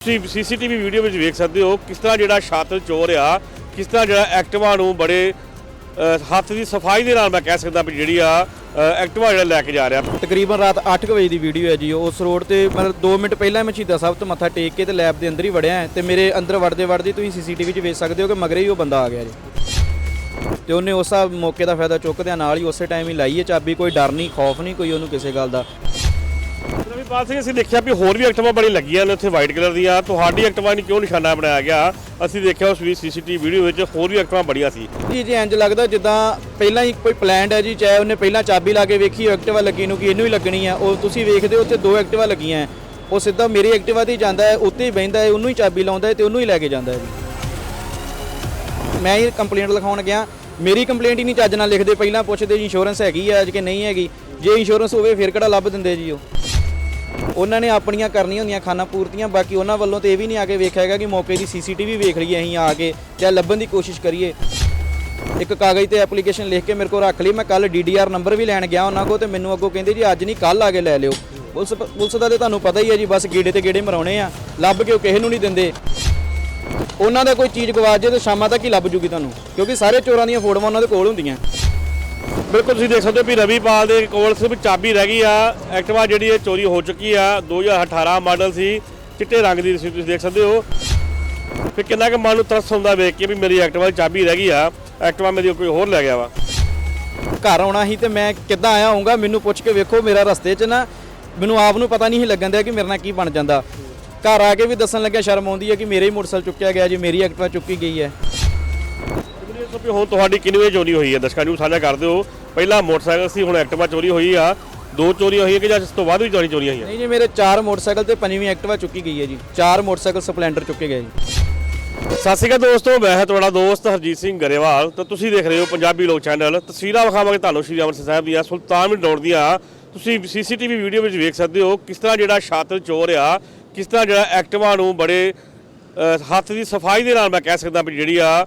ਤੁਸੀਂ CCTV video ਵਿੱਚ ਵੇਖ ਸਕਦੇ ਹੋ ਕਿਸ ਤਰ੍ਹਾਂ ਜਿਹੜਾ ਛਾਤਰ ਚੋਰ ਆ, ਕਿਸ ਤਰ੍ਹਾਂ ਜਿਹੜਾ ਐਕਟਿਵਾ ਨੂੰ ਬੜੇ ਹੱਥ ਦੀ ਸਫ਼ਾਈ ਦੇ ਨਾਲ ਮੈਂ ਕਹਿ ਸਕਦਾ ਵੀ ਜਿਹੜੀ ਆ ਐਕਟਿਵਾ ਜਿਹੜਾ ਲੈ ਕੇ ਜਾ ਰਿਹਾ। ਤਕਰੀਬਨ ਰਾਤ 8 ਵਜੇ ਦੀ ਵੀਡੀਓ ਹੈ ਜੀ ਉਸ ਰੋਡ ਤੇ ਮਤਲਬ 2 ਮਿੰਟ ਪਹਿਲਾਂ ਮੈਂ ਸ਼ਹੀਦਾਂ ਸਾਹਿਬ ਤੋਂ ਮੱਥਾ ਟੇਕ ਕੇ ਤੇ ਲੈਬ ਦੇ ਅੰਦਰ ਹੀ ਵੜਿਆ ਤੇ ਮੇਰੇ ਅੰਦਰ ਵੜਦੇ ਵੜਦੇ ਤੁਸੀਂ ਸੀਸੀਟੀਵੀ 'ਚ ਵੇਖ ਸਕਦੇ ਹੋ ਕਿ ਮਗਰੇ ਹੀ ਉਹ ਬੰਦਾ ਆ ਗਿਆ ਜੀ। ਤੇ ਉਹਨੇ ਉਸ ਮੌਕੇ ਦਾ ਫਾਇਦਾ ਚੁੱਕਦਿਆਂ ਨਾਲ ਹੀ ਉਸੇ ਟਾਈਮ ਹੀ ਲਾਈ ਹੈ, ਚਾਬੀ, ਕੋਈ ਡਰ ਨਹੀਂ, ਖੌਫ ਨਹੀਂ ਕੋਈ ਉਹਨੂੰ ਕਿਸੇ ਗੱਲ ਦਾ। ਰਵੀਪਾਲ ਸਿੰਘ, ਅਸੀਂ ਦੇਖਿਆ ਵੀ ਹੋਰ ਵੀ ਐਕਟਿਵਾ ਬੜੀ ਲੱਗੀਆਂ ਨੇ ਉੱਥੇ ਵਾਈਟ ਕਲਰ ਦੀਆਂ। ਤੁਹਾਡੀ ਐਕਟਿਵਾ ਨੂੰ ਕਿਉਂ ਨਿਸ਼ਾਨਾ ਬਣਾਇਆ ਗਿਆ? ਅਸੀਂ ਦੇਖਿਆ ਉਸ ਵੀ ਸੀਸੀਟੀਵੀ ਵੀਡੀਓ ਵਿੱਚ ਹੋਰ ਵੀ ਐਕਟਿਵਾ ਬੜੀਆਂ ਸੀ। ਜੀ ਜੀ ਇੰਜ ਲੱਗਦਾ ਜਿੱਦਾਂ ਪਹਿਲਾਂ ਹੀ ਕੋਈ ਪਲਾਨਡ ਹੈ ਜੀ, ਚਾਹੇ ਉਹਨੇ ਪਹਿਲਾਂ ਚਾਬੀ ਲਾ ਕੇ ਵੇਖੀ ਐਕਟਿਵਾ ਲੱਗੀ ਨੂੰ ਕਿ ਇਹਨੂੰ ਹੀ ਲੱਗਣੀ ਆ ਉਹ ਤੁਸੀਂ ਵੇਖਦੇ ਹੋ ਉੱਥੇ ਦੋ ਐਕਟਿਵਾ ਲੱਗੀਆਂ ਹੈ। ਉਹ ਸਿੱਧਾ ਮੇਰੀ ਐਕਟਿਵਾ ਤੇ ਹੀ ਜਾਂਦਾ ਹੈ, ਉੱਤੇ ਹੀ ਬਹਿੰਦਾ ਹੈ, ਉਹਨੂੰ ਹੀ ਚਾਬੀ ਲਾਉਂਦਾ ਹੈ ਤੇ ਉਹਨੂੰ ਹੀ ਲੈ ਕੇ ਜਾਂਦਾ ਹੈ ਜੀ। ਮੈਂ ਇਹ ਕੰਪਲੇਂਟ ਲਿਖਾਉਣ ਗਿਆ। ਮੇਰੀ ਕੰਪਲੇਂਟ ਹੀ ਨਹੀਂ ਚੱਜ ਨਾਲ ਲਿਖਦੇ, ਪਹਿਲਾਂ ਪੁੱਛਦੇ ਇੰਸ਼ੋਰੈਂਸ ਹੈਗੀ ਹੈ ਕਿ ਨਹੀਂ ਹੈਗੀ। ਜੇ ਇੰਸ਼ੋਰੈਂਸ ਹੋਵੇ, ਫਿਰ ਕਿਹੜਾ ਲੱਭ ਦਿੰਦੇ ਜੀ ਉਹ? ਉਹਨਾਂ ਨੇ ਆਪਣੀਆਂ ਕਰਨੀਆਂ ਹੁੰਦੀਆਂ ਖਾਨਾ ਪੂਰਤੀਆਂ, ਬਾਕੀ ਉਹਨਾਂ ਵੱਲੋਂ ਤੇ ਇਹ ਵੀ ਨਹੀਂ ਆ ਕੇ ਵੇਖਿਆ ਹੈਗਾ ਕਿ ਮੌਕੇ ਦੀ ਸੀਸੀਟੀਵੀ ਵੇਖ ਲਈਏ ਅਸੀਂ ਆ ਕੇ ਜਾਂ ਲੱਭਣ ਦੀ ਕੋਸ਼ਿਸ਼ ਕਰੀਏ। ਇੱਕ ਕਾਗਜ਼ ਤੇ ਐਪਲੀਕੇਸ਼ਨ ਲਿਖ ਕੇ ਮੇਰੇ ਕੋਲ ਰੱਖ ਲਈ, ਮੈਂ ਕੱਲ ਡੀਡੀਆਰ ਨੰਬਰ ਵੀ ਲੈਣ ਗਿਆ ਉਹਨਾਂ ਕੋਲ ਤੇ ਮੈਨੂੰ ਅੱਗੋਂ ਕਹਿੰਦੇ ਜੀ, ਅੱਜ ਨਹੀਂ ਕੱਲ ਆ ਕੇ ਲੈ ਲਿਓ। ਪੁਲਿਸ ਪੁਲਿਸ ਦਾ ਤੇ ਤੁਹਾਨੂੰ ਪਤਾ ਹੀ ਹੈ ਜੀ, ਬਸ ਗੇੜੇ ਤੇ ਗੇੜੇ ਮਰਾਉਣੇ ਆ। ਲੱਭ ਕੇ ਉਹ ਕਿਸੇ ਨੂੰ ਨਹੀਂ ਦਿੰਦੇ। ਉਹਨਾਂ ਦਾ ਕੋਈ ਚੀਜ਼ ਗਵਾਚ ਜੇ ਤੇ ਸ਼ਾਮਾਂ ਤੱਕ ਹੀ ਲੱਭ ਜੂਗੀ ਤੁਹਾਨੂੰ, ਕਿਉਂਕਿ ਸਾਰੇ ਚੋਰਾਂ ਦੀਆਂ ਫੋਟੋਆਂ ਉਹਨਾਂ ਦੇ ਕੋਲ ਹੁੰਦੀਆਂ। ਬਿਲਕੁਲ ਤੁਸੀਂ ਦੇਖ ਸਕਦੇ ਹੋ ਵੀ ਰਵੀਪਾਲ ਦੇ ਕੋਲ ਸਿਰਫ ਚਾਬੀ ਰਹਿ ਗਈ ਆ। ਐਕਟਿਵਾ ਜਿਹੜੀ ਇਹ ਚੋਰੀ ਹੋ ਚੁੱਕੀ ਆ। 2018 ਮਾਡਲ ਸੀ, ਚਿੱਟੇ ਰੰਗ ਦੀ ਸੀ ਤੁਸੀਂ ਦੇਖ ਸਕਦੇ ਹੋ। ਫਿਰ ਕਿੰਨਾ ਕੁ ਮਨ ਨੂੰ ਤਰਸ ਹੁੰਦਾ ਵੇਖ ਕੇ ਵੀ ਮੇਰੀ ਐਕਟਿਵਾ ਚਾਬੀ ਰਹਿ ਗਈ ਆ। ਐਕਟਿਵਾ ਮੇਰੀ ਕੋਈ ਹੋਰ ਲੈ ਗਿਆ ਵਾ। ਘਰ ਆਉਣਾ ਸੀ ਤੇ ਮੈਂ ਕਿੱਦਾਂ ਆਇਆ ਹੋਊਗਾ, ਮੈਨੂੰ ਪੁੱਛ ਕੇ ਵੇਖੋ ਮੇਰਾ ਰਸਤੇ 'ਚ ਨਾ, ਮੈਨੂੰ ਆਪ ਨੂੰ ਪਤਾ ਨਹੀਂ ਸੀ ਲੱਗਣ ਦਿਆ ਕਿ ਮੇਰੇ ਨਾਲ ਕੀ ਬਣ ਜਾਂਦਾ। ਘਰ ਆ ਕੇ ਵੀ ਦੱਸਣ ਲੱਗਿਆ, ਸ਼ਰਮ ਆਉਂਦੀ ਹੈ ਕਿ ਮੇਰੇ ਹੀ ਮੋਟਰਸਾਈਕਲ ਚੁੱਕਿਆ ਗਿਆ, ਜੀ ਮੇਰੀ ਐਕਟਿਵਾ ਚੁੱਕੀ ਗਈ ਹੈ। ਦੱਸੋ ਵੀ ਹੁਣ ਤੁਹਾਡੀ ਕਿੰਨੀ ਵਜੇ ਚੋਰੀ ਹੋਈ ਹੈ ਦਰਸ਼ਕਾਂ ਨੂੰ ਸਾਂਝਾ ਕਰ ਦਿਓ। ਪਹਿਲਾਂ ਮੋਟਰਸਾਈਕਲ ਸੀ ਹੁਣ ਐਕਟਿਵਾ ਚੋਰੀ ਹੋਈ ਆ। ਦੋ ਚੋਰੀਆਂ ਹੋਈਆਂ ਕਿ ਜਾਂ ਇਸ ਤੋਂ ਬਾਅਦ ਵੀ ਚੋਰੀ ਚੋਰੀਆਂ ਹੋਈਆਂ? ਨਹੀਂ ਜੀ ਮੇਰੇ ਚਾਰ ਮੋਟਰਸਾਈਕਲ ਤੇ ਪੰਜਵੀਂ ਐਕਟਿਵਾ ਚੁੱਕੀ ਗਈ ਹੈ ਜੀ। ਚਾਰ ਮੋਟਰਸਾਈਕਲ ਸਪਲੈਂਡਰ ਚੁੱਕੇ ਗਏ ਜੀ। ਸਤਿ ਸ਼੍ਰੀ ਅਕਾਲ ਦੋਸਤੋ ਮੈਂ ਹਾਂ ਤੁਹਾਡਾ ਦੋਸਤ ਹਰਜੀਤ ਸਿੰਘ ਗਰੇਵਾਲ। ਤੇ ਤੁਸੀਂ ਦੇਖ ਰਹੇ ਹੋ ਪੰਜਾਬੀ ਲੋਕ ਚੈਨਲ। ਤਸਵੀਰਾਂ ਵਿਖਾਵਾਂਗੇ ਤੁਹਾਨੂੰ ਸ਼੍ਰੀ ਅੰਮ੍ਰਿਤਸਰ ਸਾਹਿਬ ਦੀਆਂ ਸੁਲਤਾਨਵਿੰਡ ਰੋਡ ਦੀਆਂ। ਤੁਸੀਂ ਸੀਸੀਟੀਵੀ ਵੀਡੀਓ ਵਿੱਚ ਵੇਖ ਸਕਦੇ ਹੋ ਕਿਸ ਤਰ੍ਹਾਂ ਜਿਹੜਾ ਛਾਤਰ ਚੋਰ ਆ ਕਿਸ ਤਰ੍ਹਾਂ ਜਿਹੜਾ ਐਕਟਿਵਾ ਨੂੰ ਬੜੇ ਹੱਥ ਦੀ ਸਫ਼ਾਈ ਦੇ ਨਾਲ ਮੈਂ ਕਹਿ ਸਕਦਾ ਵੀ ਜਿਹੜੀ ਆ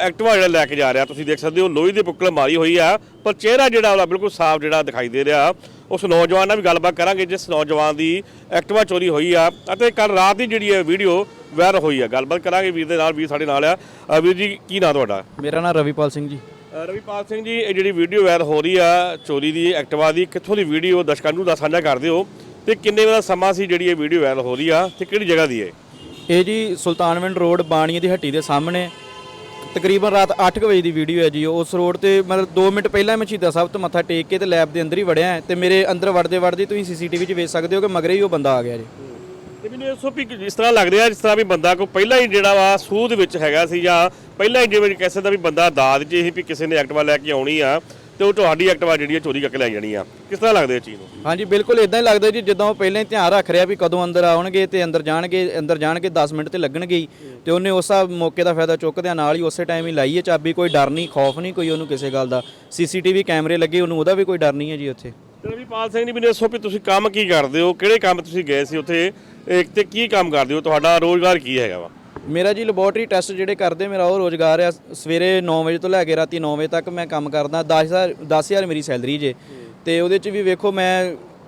ਐਕਟਿਵਾ ਜਿਹੜਾ ਲੈ ਕੇ ਜਾ ਰਿਹਾ ਤੁਸੀਂ ਦੇਖ ਸਕਦੇ ਹੋ ਲੋਹੇ ਦੀ ਬੁੱਕਲ ਮਾਰੀ ਹੋਈ ਆ ਪਰ ਚਿਹਰਾ ਜਿਹੜਾ ਉਹਦਾ ਬਿਲਕੁਲ ਸਾਫ਼ ਜਿਹੜਾ ਦਿਖਾਈ ਦੇ ਰਿਹਾ। ਉਸ ਨੌਜਵਾਨ ਨਾਲ ਵੀ ਗੱਲਬਾਤ ਕਰਾਂਗੇ ਜਿਸ ਨੌਜਵਾਨ ਦੀ ਐਕਟਿਵਾ ਚੋਰੀ ਹੋਈ ਆ ਅਤੇ ਕੱਲ ਰਾਤ ਦੀ ਜਿਹੜੀ ਹੈ ਵੀਡੀਓ ਵਾਇਰਲ ਹੋਈ ਆ ਗੱਲਬਾਤ ਕਰਾਂਗੇ ਵੀਰ ਦੇ ਨਾਲ ਵੀਰ ਸਾਡੇ ਨਾਲ ਆ। ਵੀਰ ਜੀ ਕੀ ਨਾਂ ਤੁਹਾਡਾ? ਮੇਰਾ ਨਾਮ ਰਵੀਪਾਲ ਸਿੰਘ ਜੀ। ਰਵੀਪਾਲ ਸਿੰਘ ਜੀ ਇਹ ਜਿਹੜੀ ਵੀਡੀਓ ਵਾਇਰਲ ਹੋ ਰਹੀ ਆ ਚੋਰੀ ਦੀ ਐਕਟਿਵਾ ਦੀ ਕਿੱਥੋਂ ਦੀ ਵੀਡੀਓ ਦਰਸ਼ਕਾਂ ਨੂੰ ਦਾ ਸਾਂਝਾ ਕਰ ਦਿਓ। ਤੇ ਕਿੰਨੇ ਵੇਲਾ ਸਮਾਂ ਸੀ ਜਿਹੜੀ ਇਹ ਵੀਡੀਓ ਵਾਇਰਲ ਹੋ ਰਹੀ ਆ ਤੇ ਕਿਹੜੀ ਜਗ੍ਹਾ ਦੀ ਹੈ? ਇਹ ਜੀ ਸੁਲਤਾਨਵਿੰਡ ਰੋਡ ਬਾਣੀਏ ਦੀ ਹੱਟੀ ਦੇ ਸਾਹਮਣੇ। ਤਕਰੀਬਨ ਰਾਤ 8 ਵਜੇ ਦੀ ਵੀਡੀਓ ਹੈ ਜੀ ਉਸ ਰੋਡ ਤੇ ਮਤਲਬ 2 ਮਿੰਟ ਪਹਿਲਾਂ ਮੈਂ ਸ਼ਹੀਦਾਂ ਸਾਹਿਬ ਤੋਂ ਮੱਥਾ ਟੇਕ ਕੇ ਤੇ ਲੈਬ ਦੇ ਅੰਦਰ ਹੀ ਵੜਿਆ ਤੇ ਮੇਰੇ ਅੰਦਰ ਵੜਦੇ ਵੜਦੇ ਤੁਸੀਂ ਸੀਸੀਟੀਵੀ 'ਚ ਵੇਖ ਸਕਦੇ ਹੋ ਕਿ ਮਗਰੇ ਹੀ ਉਹ ਬੰਦਾ ਆ ਗਿਆ ਜੀ। ਤੇ ਮੈਨੂੰ ਇਹ ਸੋ ਵੀ ਜਿਸ ਤਰ੍ਹਾਂ ਲੱਗ ਰਿਹਾ ਜਿਸ ਤਰ੍ਹਾਂ ਵੀ ਬੰਦਾ ਕੋ ਪਹਿਲਾਂ ਹੀ ਜਿਹੜਾ ਵਾ ਸੂਦ ਵਿੱਚ ਹੈਗਾ ਸੀ ਜਾਂ ਪਹਿਲਾਂ ਹੀ ਜਿਵੇਂ ਕਹਿ ਸਕਦਾ ਵੀ ਬੰਦਾ ਦਾਦ 'ਚ ਹੀ ਵੀ ਕਿਸੇ ਨੇ ਐਕਟਵਾ ਲੈ ਕੇ ਆਉਣੀ ਆ ਤੇ ਉਹ ਤੁਹਾਡੀ ਐਕਟਿਵਾ ਜਿਹੜੀ ਆ ਚੋਰੀ ਕਰਕੇ ਲੈ ਜਾਣੀ ਆ। ਕਿਸ ਤਰ੍ਹਾਂ ਲੱਗਦਾ ਇਹ ਚੀਜ਼ ਨੂੰ? ਹਾਂਜੀ ਬਿਲਕੁਲ ਇਦਾਂ ਹੀ ਲੱਗਦਾ ਜੀ ਜਦੋਂ ਉਹ ਪਹਿਲਾਂ ਹੀ ਧਿਆਨ ਰੱਖ ਰਿਹਾ ਵੀ ਕਦੋਂ ਅੰਦਰ ਆਉਣਗੇ ਤੇ ਅੰਦਰ ਜਾਣਗੇ ਅੰਦਰ ਜਾਣਗੇ 10 ਮਿੰਟ ਤੇ ਲੱਗਣਗੇ ਹੀ। ਤੇ ਉਹਨੇ ਉਸ ਮੌਕੇ ਦਾ ਫਾਇਦਾ ਚੁੱਕਦਿਆਂ ਨਾਲ ਹੀ ਉਸੇ ਟਾਈਮ ਹੀ ਲਾਈ ਹੈ ਚਾਬੀ ਕੋਈ ਡਰ ਨਹੀਂ ਖੌਫ ਨਹੀਂ ਕੋਈ ਉਹਨੂੰ ਕਿਸੇ ਗੱਲ ਦਾ। ਸੀਸੀਟੀਵੀ ਕੈਮਰੇ ਲੱਗੇ ਉਹਨੂੰ ਉਹਦਾ ਵੀ ਕੋਈ ਡਰ ਨਹੀਂ ਹੈ ਜੀ ਉੱਥੇ। ਤੇ ਰਵੀਪਾਲ ਸਿੰਘ ਜੀ ਮੈਨੂੰ ਦੱਸੋ ਵੀ ਤੁਸੀਂ ਕੰਮ ਕੀ ਕਰਦੇ ਹੋ ਕਿਹੜੇ ਕੰਮ ਤੁਸੀਂ ਗਏ ਸੀ ਉੱਥੇ ਇਹ ਤੇ ਕੀ ਕੰਮ ਕਰਦੇ ਹੋ ਤੁਹਾਡਾ ਰੋਜ਼ਗਾਰ ਕੀ ਹੈਗਾ ਵਾ? ਮੇਰਾ ਜੀ ਲੈਬੋਰਟਰੀ ਟੈਸਟ ਜਿਹੜੇ ਕਰਦੇ ਮੇਰਾ ਉਹ ਰੋਜ਼ਗਾਰ ਆ ਸਵੇਰੇ 9 ਵਜੇ ਤੋਂ ਲੈ ਕੇ ਰਾਤੀ 9 ਵਜੇ ਤੱਕ ਮੈਂ ਕੰਮ ਕਰਦਾ 10000 10000 ਮੇਰੀ ਸੈਲਰੀ ਜੇ। ਤੇ ਉਹਦੇ ਚ ਵੀ ਵੇਖੋ ਮੈਂ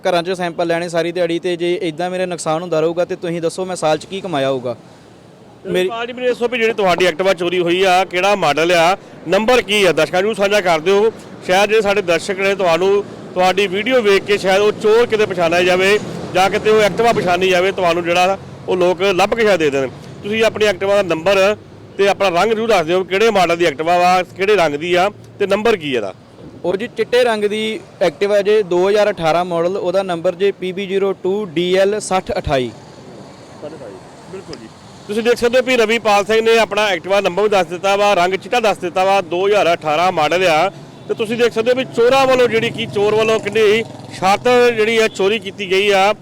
ਘਰਾਂ 'ਚ ਸੈਂਪਲ ਲੈਣੇ ਸਾਰੀ ਦਿਹਾੜੀ ਤੇ ਜੇ ਇਦਾਂ ਮੇਰੇ ਨੁਕਸਾਨ ਹੁੰਦਾ ਰਹੂਗਾ ਤੇ ਤੁਸੀਂ ਦੱਸੋ ਮੈਂ ਸਾਲ 'ਚ ਕੀ ਕਮਾਇਆ ਹੋਊਗਾ? ਮੇਰੀ ਜੀ ਮੈਨੂੰ ਦੱਸੋ ਵੀ ਜਿਹੜੀ ਤੁਹਾਡੀ ਐਕਟਿਵਾ ਚੋਰੀ ਹੋਈ ਆ ਕਿਹੜਾ ਮਾਡਲ ਆ ਨੰਬਰ ਕੀ ਆ? ਦਰਸ਼ਕਾਂ ਨੂੰ ਸਾਂਝਾ ਕਰ ਦਿਓ। ਸ਼ਾਇਦ ਜਿਹੜੇ ਸਾਡੇ ਦਰਸ਼ਕ ਨੇ ਤੁਹਾਨੂੰ ਤੁਹਾਡੀ ਵੀਡੀਓ ਵੇਖ ਕੇ ਸ਼ਾਇਦ ਉਹ ਚੋਰ ਕਿਤੇ ਪਛਾਣਿਆ ਜਾਵੇ ਜਾਂ ਕਿਤੇ ਉਹ ਐਕਟਿਵਾ ਪਛਾਣੀ ਜਾਵੇ ਤੁਹਾਨੂੰ ਜਿਹੜਾ ਉਹ ਲੋਕ ਲੱਭ ਕੇ ਸ਼ਾਇਦ ਦੇ ਦੇਣ। ਤੁਸੀਂ ਆਪਣੀ ਐਕਟਿਵਾ ਦਾ ਨੰਬਰ ਤੇ ਆਪਣਾ ਰੰਗ ਜ਼ਰੂਰ ਦੱਸ ਦਿਓ ਕਿਹੜੇ ਮਾਡਲ ਦੀ ਐਕਟਿਵਾ ਵਾ ਕਿਹੜੇ ਰੰਗ ਦੀ ਆ ਤੇ ਨੰਬਰ ਕੀ ਇਹਦਾ? ਉਹ ਜੀ ਚਿੱਟੇ ਰੰਗ ਦੀ ਐਕਟਿਵਾ ਜੇ 2018 ਮਾਡਲ ਉਹਦਾ ਨੰਬਰ ਜੇ PB02DL6028 ਬਿਲਕੁਲ ਜੀ। ਤੁਸੀਂ ਦੇਖ ਸਕਦੇ ਹੋ ਵੀ ਰਵੀਪਾਲ ਸਿੰਘ ਨੇ ਆਪਣਾ ਐਕਟਿਵਾ ਨੰਬਰ ਵੀ ਦੱਸ ਦਿੱਤਾ ਵਾ ਰੰਗ ਚਿੱਟਾ ਦੱਸ ਦਿੱਤਾ ਵਾ 2018 ਮਾਡਲ ਆ। ਤੇ ਤੁਸੀਂ ਦੇਖ ਸਕਦੇ ਹੋ ਵੀ ਚੋਰਾਂ ਵੱਲੋਂ ਜਿਹੜੀ ਕੀ ਚੋਰ ਵੱਲੋਂ ਕਿੰਨੀ ਸ਼ਾਤਰ ਜਿਹੜੀ ਆ ਚੋਰੀ ਕੀਤੀ ਗਈ ਆ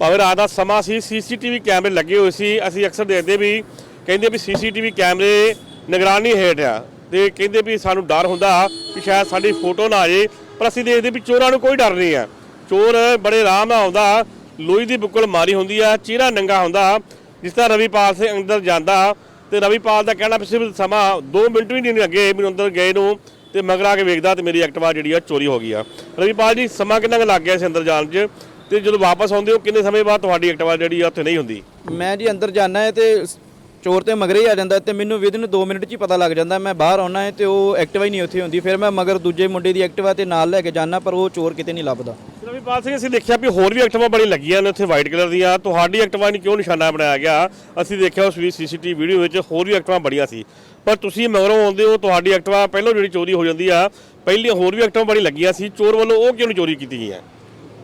ਭਾਵੇਂ ਰਾਤ ਦਾ ਸਮਾਂ ਸੀ, ਸੀਸੀਟੀਵੀ ਕੈਮਰੇ ਲੱਗੇ ਹੋਏ ਸੀ। ਅਸੀਂ ਅਕਸਰ ਦੇਖਦੇ ਵੀ ਕਹਿੰਦੇ ਵੀ ਸੀਸੀਟੀਵੀ ਕੈਮਰੇ ਨਿਗਰਾਨੀ ਹੇਠ ਆ ਤੇ ਕਹਿੰਦੇ ਵੀ ਸਾਨੂੰ ਡਰ ਹੁੰਦਾ ਕਿ ਸ਼ਾਇਦ ਸਾਡੀ ਫੋਟੋ ਨਾ ਆ ਜੇ, ਪਰ ਅਸੀਂ ਦੇਖਦੇ ਵੀ ਚੋਰਾਂ ਨੂੰ ਕੋਈ ਡਰ ਨਹੀਂ ਆ। ਚੋਰ ਬੜੇ ਆਰਾਮ ਨਾਲ ਆਉਂਦਾ, ਲੋਹੀ ਦੀ ਬੁੱਕਲ ਮਾਰੀ ਹੁੰਦੀ ਆ, ਚਿਹਰਾ ਨੰਗਾ ਹੁੰਦਾ, ਜਿਸ ਤਰ੍ਹਾਂ ਰਵੀਪਾਲ ਸਿੰਘ ਅੰਦਰ ਜਾਂਦਾ ਤੇ ਰਵੀਪਾਲ ਦਾ ਕਹਿਣਾ ਵੀ ਸਿਰਫ ਸਮਾਂ 2 ਮਿੰਟ ਵੀ ਨਹੀਂ ਲੱਗੇ ਮੈਨੂੰ ਅੰਦਰ ਗਏ ਨੂੰ ਤੇ ਮਗਰ ਆ ਕੇ ਵੇਖਦਾ ਤੇ ਮੇਰੀ ਐਕਟਿਵਾ ਜਿਹੜੀ ਆ ਚੋਰੀ ਹੋ ਗਈ ਆ। ਰਵੀਪਾਲ ਜੀ, ਸਮਾਂ ਕਿੰਨਾ ਕੁ ਲੱਗ ਗਿਆ ਸੀ ਅੰਦਰ ਜਾਣ 'ਚ? ਤੇ ਜਦੋਂ ਵਾਪਸ ਆਉਂਦੇ ਹੋ ਕਿੰਨੇ ਸਮੇਂ ਬਾਅਦ ਤੁਹਾਡੀ ਐਕਟਿਵਾ ਜਿਹੜੀ ਆ ਉੱਥੇ ਨਹੀਂ ਹੁੰਦੀ? ਮੈਂ ਜੀ ਅੰਦਰ ਜਾਣਾ ਹੈ ਤੇ ਚੋਰ ਤੇ ਮਗਰੇ ਹੀ ਆ ਜਾਂਦਾ ਤੇ ਮੈਨੂੰ ਵਿਦਨ 2 ਮਿੰਟ 'ਚ ਹੀ ਪਤਾ ਲੱਗ ਜਾਂਦਾ ਮੈਂ ਬਾਹਰ ਆਉਣਾ ਹੈ ਤੇ ਉਹ ਐਕਟਿਵਾ ਹੀ ਨਹੀਂ ਉੱਥੇ ਹੁੰਦੀ। ਫਿਰ ਮੈਂ ਮਗਰ ਦੂਜੇ ਮੁੰਡੇ ਦੀ ਐਕਟਿਵਾ ਤੇ ਨਾਲ ਲੈ ਕੇ ਜਾਣਾ ਪਰ ਉਹ ਚੋਰ ਕਿਤੇ ਨਹੀਂ ਲੱਭਦਾ। ਰਵੀਪਾਲ ਸਿੰਘ ਅਸੀਂ ਦੇਖਿਆ ਵੀ ਹੋਰ ਵੀ ਐਕਟਿਵਾ ਬੜੀ ਲੱਗੀਆਂ ਨੇ ਉੱਥੇ ਵਾਈਟ ਕਲਰ ਦੀਆਂ। ਤੁਹਾਡੀ ਐਕਟਿਵਾ ਨੂੰ ਕਿਉਂ ਨਿਸ਼ਾਨਾ ਬਣਾਇਆ ਗਿਆ? ਅਸੀਂ ਦੇਖਿਆ ਉਸ ਵੀ ਸੀਸੀਟੀਵੀ ਵੀਡੀਓ ਵਿੱਚ ਹੋਰ ਵੀ ਐਕਟਿਵਾ ਬੜੀਆਂ ਸੀ। ਪਰ ਤੁਸੀਂ ਮਗਰੋਂ ਆਉਂਦੇ ਹੋ ਤੁਹਾਡੀ ਐਕਟਿਵਾ ਪਹਿਲਾਂ ਜਿਹੜੀ ਚੋਰੀ ਹੋ ਜਾਂਦੀ ਆ ਪਹਿਲੀਆਂ ਹੋਰ ਵੀ ਐਕਟਿਵਾ ਬੜੀ ਲੱਗੀਆਂ ਸੀ। ਚੋਰ ਵੱਲੋਂ ਉਹ ਕਿਉਂ ਨਹੀਂ ਚੋਰੀ ਕੀਤੀ ਗਈਆਂ?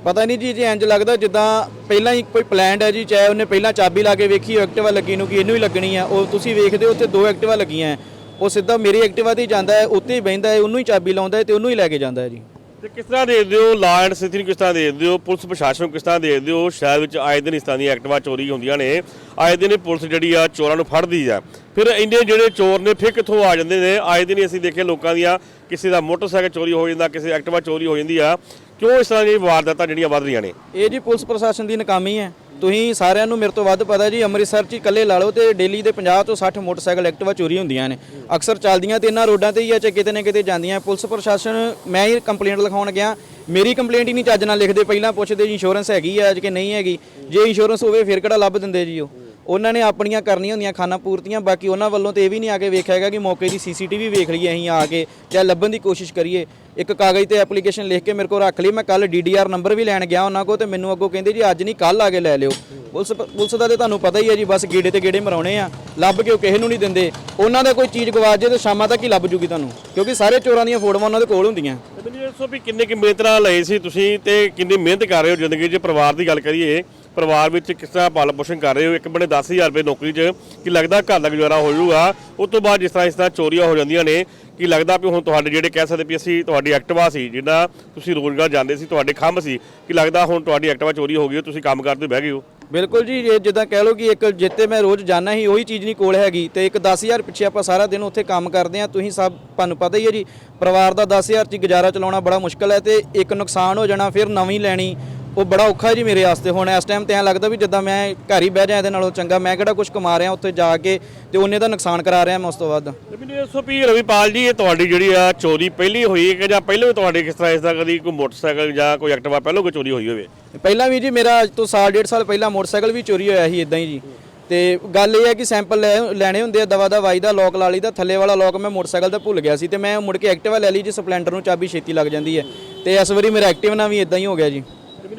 ਪਤਾ ਨਹੀਂ ਜੀ, ਜੇ ਇੰਜ ਲੱਗਦਾ ਜਿੱਦਾਂ ਪਹਿਲਾਂ ਹੀ ਕੋਈ ਪਲਾਨਡ ਹੈ ਜੀ, ਚਾਹੇ ਉਹਨੇ ਪਹਿਲਾਂ ਚਾਬੀ ਲਾ ਕੇ ਵੇਖੀ ਐਕਟਿਵਾ ਲੱਗੀ ਨੂੰ ਕਿ ਇਹਨੂੰ ਹੀ ਲੱਗਣੀ ਆ, ਉਹ ਤੁਸੀਂ ਵੇਖਦੇ ਹੋ, ਉੱਥੇ ਦੋ ਐਕਟਿਵਾ ਲੱਗੀਆਂ ਹੈ। ਉਹ ਸਿੱਧਾ ਮੇਰੀ ਐਕਟਿਵਾ ਤੇ ਹੀ ਜਾਂਦਾ ਹੈ, ਉੱਤੇ ਹੀ ਬਹਿੰਦਾ ਹੈ, ਉਹਨੂੰ ਹੀ ਚਾਬੀ ਲਾਉਂਦਾ ਹੈ ਤੇ ਉਹਨੂੰ ਹੀ ਲੈ ਕੇ ਜਾਂਦਾ ਹੈ ਜੀ। ਤੇ ਕਿਸ ਤਰ੍ਹਾਂ ਦੇਖਦੇ ਹੋ ਲਾ ਐਂਡ ਸਥਿਤੀ ਨੂੰ ਕਿਸ ਤਰ੍ਹਾਂ ਦੇਖਦੇ ਹੋ, ਪੁਲਿਸ ਪ੍ਰਸ਼ਾਸਨ ਨੂੰ ਕਿਸ ਤਰ੍ਹਾਂ ਦੇਖਦੇ ਹੋ, ਸ਼ਹਿਰ ਵਿੱਚ ਆਏ ਦਿਨ ਇਸ ਤਰ੍ਹਾਂ ਦੀਆਂ ਐਕਟਿਵਾ ਚੋਰੀ ਹੁੰਦੀਆਂ ਨੇ, ਆਏ ਦਿਨ ਹੀ ਪੁਲਿਸ ਜਿਹੜੀ ਆ ਚੋਰਾਂ ਨੂੰ ਫੜਦੀ ਆ। ਫਿਰ ਇੰਨੇ ਜਿਹੜੇ ਚੋਰ ਨੇ, ਫਿਰ ਕਿੱਥੋਂ ਆ ਜਾਂਦੇ ਨੇ? ਆਏ ਦਿਨ ਹੀ ਅਸੀਂ ਦੇਖੇ ਲੋਕਾਂ ਦੀਆਂ, ਕਿਸੇ ਦਾ ਮੋਟਰਸਾਈਕਲ ਚੋਰੀ ਹੋ ਜਾਂਦਾ, ਕਿਸੇ ਦੀ ਐਕਟਿਵਾ ਚੋਰੀ ਹੋ ਜਾਂਦੀ ਆ। ਕਿਉਂ ਇਸ ਤਰ੍ਹਾਂ ਦੀਆਂ ਵਾਰਦਾਤਾਂ ਜਿਹੜੀਆਂ ਵੱਧ ਰਹੀਆਂ ਨੇ? ਇਹ ਜੀ ਪੁਲਿਸ ਪ੍ਰਸ਼ਾਸਨ ਦੀ ਨਾਕਾਮੀ ਹੈ। ਤੁਸੀਂ ਸਾਰਿਆਂ ਨੂੰ ਮੇਰੇ ਤੋਂ ਵੱਧ ਪਤਾ ਜੀ, ਅੰਮ੍ਰਿਤਸਰ 'ਚ ਇਕੱਲੇ ਲਾ ਲਓ ਤੇ ਡੇਲੀ ਦੇ 50 ਤੋਂ 60 ਮੋਟਰਸਾਈਕਲ ਐਕਟਿਵਾ ਚੋਰੀ ਹੁੰਦੀਆਂ ਨੇ। ਅਕਸਰ ਚੱਲਦੀਆਂ ਤੇ ਇਹਨਾਂ ਰੋਡਾਂ ਤੇ ਹੀ ਆ ਚਾਹੇ ਕਿਤੇ ਨਾ ਕਿਤੇ ਜਾਂਦੀਆਂ। ਪੁਲਿਸ ਪ੍ਰਸ਼ਾਸਨ, ਮੈਂ ਹੀ ਕੰਪਲੇਂਟ ਲਿਖਾਉਣ ਗਿਆ। ਮੇਰੀ ਕੰਪਲੇਂਟ ਹੀ ਨਹੀਂ ਚੱਜ ਨਾਲ ਲਿਖਦੇ। ਪਹਿਲਾਂ ਪੁੱਛਦੇ ਜੀ ਇੰਸ਼ੋਰੈਂਸ ਹੈਗੀ ਆ ਕਿ ਨਹੀਂ ਹੈਗੀ? ਜੇ ਇੰਸ਼ੋਰੈਂਸ ਹੋਵੇ, ਫਿਰ ਕਿਹੜਾ ਲੱਭ ਦਿੰਦੇ ਜੀ ਉਹ? ਉਹਨਾਂ ਨੇ ਆਪਣੀਆਂ ਕਰਨੀਆਂ ਹੁੰਦੀਆਂ ਖਾਨਾ ਪੂਰਤੀਆਂ, ਬਾਕੀ ਉਹਨਾਂ ਵੱਲੋਂ ਤੇ ਇਹ ਵੀ ਨਹੀਂ ਆ ਕੇ ਵੇਖਿਆ ਹੈਗਾ ਕਿ ਮੌਕੇ ਦੀ ਸੀਸੀਟੀਵੀ ਵੇਖ ਲਈਏ ਅਸੀਂ ਆ ਕੇ ਜਾਂ ਲੱਭਣ ਦੀ ਕੋਸ਼ਿਸ਼ ਕਰੀਏ। ਇੱਕ ਕਾਗਜ਼ ਤੇ ਐਪਲੀਕੇਸ਼ਨ ਲਿਖ ਕੇ ਮੇਰੇ ਕੋਲ ਰੱਖ ਲਈ, ਮੈਂ ਕੱਲ ਡੀਡੀਆਰ ਨੰਬਰ ਵੀ ਲੈਣ ਗਿਆ ਉਹਨਾਂ ਕੋਲ ਤੇ ਮੈਨੂੰ ਅੱਗੋਂ ਕਹਿੰਦੇ ਜੀ, ਅੱਜ ਨਹੀਂ ਕੱਲ ਆ ਕੇ ਲੈ ਲਿਓ। ਪੁਲਿਸ ਪੁਲਿਸ ਦਾ ਤੇ ਤੁਹਾਨੂੰ ਪਤਾ ਹੀ ਹੈ ਜੀ, ਬਸ ਗੇੜੇ ਤੇ ਗੇੜੇ ਮਰਾਉਣੇ ਆ, ਲੱਭ ਕੇ ਉਹ ਕਿਸੇ ਨੂੰ ਨਹੀਂ ਦਿੰਦੇ। ਉਹਨਾਂ ਦਾ ਕੋਈ ਚੀਜ਼ ਗਵਾਚ ਜੇ ਤੇ ਸ਼ਾਮਾਂ ਤੱਕ ਹੀ ਲੱਭ ਜੂਗੀ ਤੁਹਾਨੂੰ, ਕਿਉਂਕਿ ਸਾਰੇ ਚੋਰਾਂ ਦੀਆਂ ਫੋਟੋਆਂ ਉਹਨਾਂ ਦੇ ਕੋਲ ਹੁੰਦੀਆਂ। ਮੈਨੂੰ ਦੱਸੋ ਵੀ ਕਿੰਨੇ ਕਿ ਮਿਹਨਤ ਨਾਲ ਲਏ ਸੀ ਤੁਸੀਂ ਤੇ ਕਿੰਨੀ ਮਿਹਨਤ ਕਰ ਰਹੇ ਹੋ ਜ਼ਿੰਦਗੀ 'ਚ? ਪਰਿਵਾਰ ਦੀ ਗੱਲ ਕਰੀਏ ਪਰਿਵਾਰ ਵਿੱਚ ਕਿਸ ਤਰ੍ਹਾਂ ਪਾਲਣ ਪੋਸ਼ਣ ਕਰ ਰਹੇ ਹੋ? ਇੱਕ ਬਣੇ 10000 ਰੁਪਏ ਨੌਕਰੀ 'ਚ ਕੀ ਲੱਗਦਾ ਘਰ ਦਾ ਗੁਜ਼ਾਰਾ ਹੋ ਜਾਊਗਾ? ਉਸ ਤੋਂ ਬਾਅਦ ਜਿਸ ਤਰ੍ਹਾਂ ਇਸ ਤਰ੍ਹਾਂ ਚੋਰੀਆਂ ਹੋ ਜਾਂਦੀਆਂ ਨੇ, ਕੀ ਲੱਗਦਾ ਵੀ ਹੁਣ ਤੁਹਾਡੇ ਜਿਹੜੇ ਕਹਿ ਸਕਦੇ ਵੀ ਅਸੀਂ ਤੁਹਾਡੀ ਐਕਟਿਵਾ ਸੀ, ਜਿੱਦਾਂ ਤੁਸੀਂ ਰੋਜ਼ਗਾਰ ਜਾਂਦੇ ਸੀ, ਤੁਹਾਡੇ ਖੰਭ ਸੀ, ਕੀ ਲੱਗਦਾ ਹੁਣ ਤੁਹਾਡੀ ਐਕਟਿਵਾ ਚੋਰੀ ਹੋ ਗਈ ਤੁਸੀਂ ਕੰਮ ਕਰਦੇ ਬਹਿ ਗਏ ਹੋ? ਬਿਲਕੁਲ ਜੀ ਇਹ ਜਿੱਦਾਂ ਕਹਿ ਲਓ ਕਿ ਇੱਕ ਜਿੱਤੇ ਮੈਂ ਰੋਜ਼ ਜਾਣਾ ਹੀ ਉਹੀ ਚੀਜ਼ ਨਹੀਂ ਕੋਲ ਹੈਗੀ। ਤੇ ਇੱਕ 10000 ਪਿੱਛੇ ਆਪਾਂ ਸਾਰਾ ਦਿਨ ਉੱਥੇ ਕੰਮ ਕਰਦੇ ਆ ਤੁਸੀਂ ਸਭ ਤੁਹਾਨੂੰ ਪਤਾ ਹੀ ਹੈ ਜੀ, ਪਰਿਵਾਰ ਦਾ 10000 ਚ ਗੁਜ਼ਾਰਾ ਚਲਾਉਣਾ ਬੜਾ ਮੁਸ਼ਕਲ ਹੈ ਤੇ ਇੱਕ ਨੁਕਸਾਨ ਹੋ ਜਾਣਾ, ਫਿਰ ਨਵੀਂ ਲੈਣੀ ਉਹ ਬੜਾ ਔਖਾ ਜੀ ਮੇਰੇ ਵਾਸਤੇ ਹੁਣ। ਇਸ ਟਾਈਮ ਤੇ ਐਂ ਲੱਗਦਾ ਵੀ ਜਿੱਦਾਂ ਮੈਂ ਘਰ ਹੀ ਬਹਿ ਜਾ ਇਹਦੇ ਨਾਲੋਂ ਚੰਗਾ ਮੈਂ ਕਿਹੜਾ ਕੁਝ ਕਮਾ ਰਿਹਾ ਉੱਥੇ ਜਾ ਕੇ ਤੇ ਉਹਨੇ ਦਾ ਨੁਕਸਾਨ ਕਰਾ ਰਿਹਾ ਮੈਂ ਉਸ ਤੋਂ ਵੱਧ। ਤੇ ਮੈਨੂੰ ਇਹ ਵੀ ਰਵੀਪਾਲ ਜੀ ਇਹ ਤੁਹਾਡੀ ਜਿਹੜੀ ਆ ਚੋਰੀ ਪਹਿਲੀ ਹੋਈ ਹੈ ਕਿ ਜਾਂ ਪਹਿਲਾਂ ਵੀ ਤੁਹਾਡੇ ਕਿਸ ਤਰ੍ਹਾਂ ਇਸ ਦਾ ਕਦੀ ਕੋਈ ਮੋਟਰਸਾਈਕਲ ਜਾਂ ਕੋਈ ਐਕਟਿਵਾ ਪਹਿਲਾਂ ਕੋਈ ਚੋਰੀ ਹੋਈ ਹੋਵੇ? ਪਹਿਲਾਂ ਵੀ ਜੀ ਮੇਰਾ ਅੱਜ ਤੋਂ ਸਾਲ ਡੇਢ ਸਾਲ ਪਹਿਲਾਂ ਮੋਟਰਸਾਈਕਲ ਵੀ ਚੋਰੀ ਹੋਇਆ ਸੀ ਇਦਾਂ ਹੀ ਜੀ। ਤੇ ਗੱਲ ਇਹ ਹੈ ਕਿ ਸੈਂਪਲ ਲੈਣੇ ਹੁੰਦੇ ਆ ਦਵਾ ਦਾ ਵਾਈ ਦਾ ਲੋਕ ਲਾ ਲਈ ਦਾ ਥੱਲੇ ਵਾਲਾ ਲੋਕ ਮੈਂ ਮੋਟਰਸਾਈਕਲ ਦਾ ਭੁੱਲ ਗਿਆ ਸੀ ਤੇ ਮੈਂ ਮੁੜ ਕੇ ਐਕਟਿਵਾ ਲੈ ਲਈ ਜੀ ਸਪਲੈਂਡਰ ਨੂੰ ਚਾਬੀ ਛੇਤੀ ਲੱਗ ਜਾਂਦੀ ਹੈ। ਤੇ ਇਸ ਵਾਰੀ ਮੇਰਾ ਐਕਟਿਵ ਨਾਲ ਵੀ ਇਦਾਂ ਹੀ ਹੋ ਗਿਆ ਜੀ।